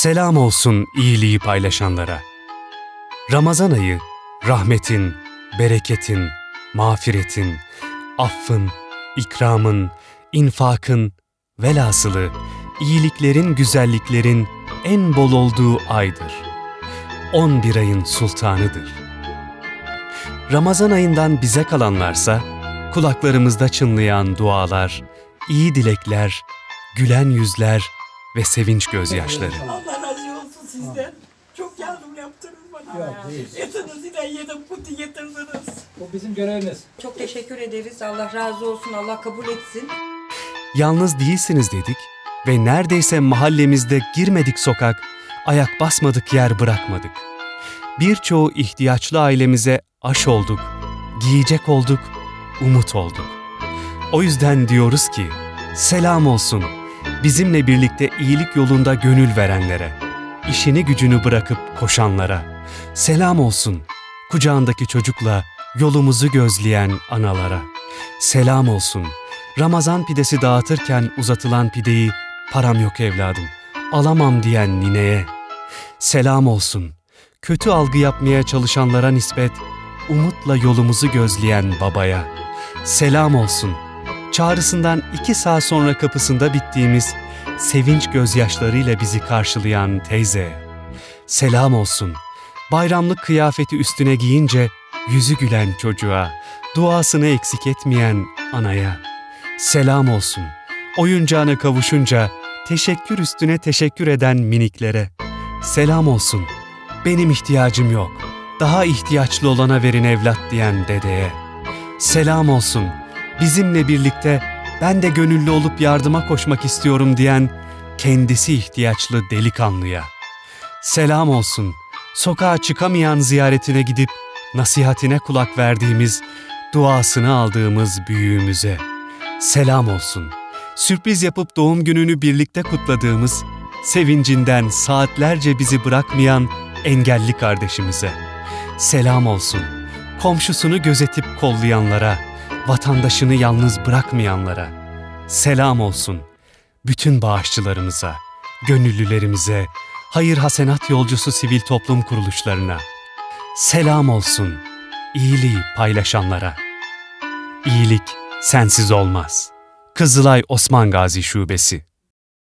Selam olsun iyiliği paylaşanlara. Ramazan ayı rahmetin, bereketin, mağfiretin, affın, ikramın, infakın, velhasılı iyiliklerin, güzelliklerin en bol olduğu aydır. 11 ayın sultanıdır. Ramazan ayından bize kalanlarsa kulaklarımızda çınlayan dualar, iyi dilekler, gülen yüzler ve sevinç gözyaşları. Sizden. Çok yardım yaptınız bana. Yok, değil. Etinizi de yedim, kuti getirdiniz. Bu bizim görevimiz. Çok teşekkür ederiz. Allah razı olsun. Allah kabul etsin. Yalnız değilsiniz dedik ve neredeyse mahallemizde girmedik sokak, ayak basmadık yer bırakmadık. Birçoğu ihtiyaçlı ailemize aş olduk, giyecek olduk, umut olduk. O yüzden diyoruz ki, selam olsun bizimle birlikte iyilik yolunda gönül verenlere, işini gücünü bırakıp koşanlara, selam olsun kucağındaki çocukla yolumuzu gözleyen analara, selam olsun Ramazan pidesi dağıtırken uzatılan pideyi param yok evladım, alamam diyen nineye. Selam olsun. Kötü algı yapmaya çalışanlara nispet umutla yolumuzu gözleyen babaya. Selam olsun. Çağrısından iki saat sonra kapısında bittiğimiz sevinç gözyaşlarıyla bizi karşılayan teyze. Selam olsun. Bayramlık kıyafeti üstüne giyince yüzü gülen çocuğa, duasını eksik etmeyen anaya. Selam olsun. Oyuncağına kavuşunca teşekkür üstüne teşekkür eden miniklere. Selam olsun. Benim ihtiyacım yok. Daha ihtiyaçlı olana verin evlat diyen dedeye. Selam olsun. Bizimle birlikte ben de gönüllü olup yardıma koşmak istiyorum diyen kendisi ihtiyaçlı delikanlıya. Selam olsun. Sokağa çıkamayan ziyaretine gidip nasihatine kulak verdiğimiz, duasını aldığımız büyüğümüze. Selam olsun. Sürpriz yapıp doğum gününü birlikte kutladığımız, sevincinden saatlerce bizi bırakmayan engelli kardeşimize. Selam olsun. Komşusunu gözetip kollayanlara, vatandaşını yalnız bırakmayanlara. Selam olsun. Bütün bağışçılarımıza, gönüllülerimize, hayır hasenat yolcusu sivil toplum kuruluşlarına. Selam olsun. İyiliği paylaşanlara. İyilik sensiz olmaz. Kızılay Osman Gazi Şubesi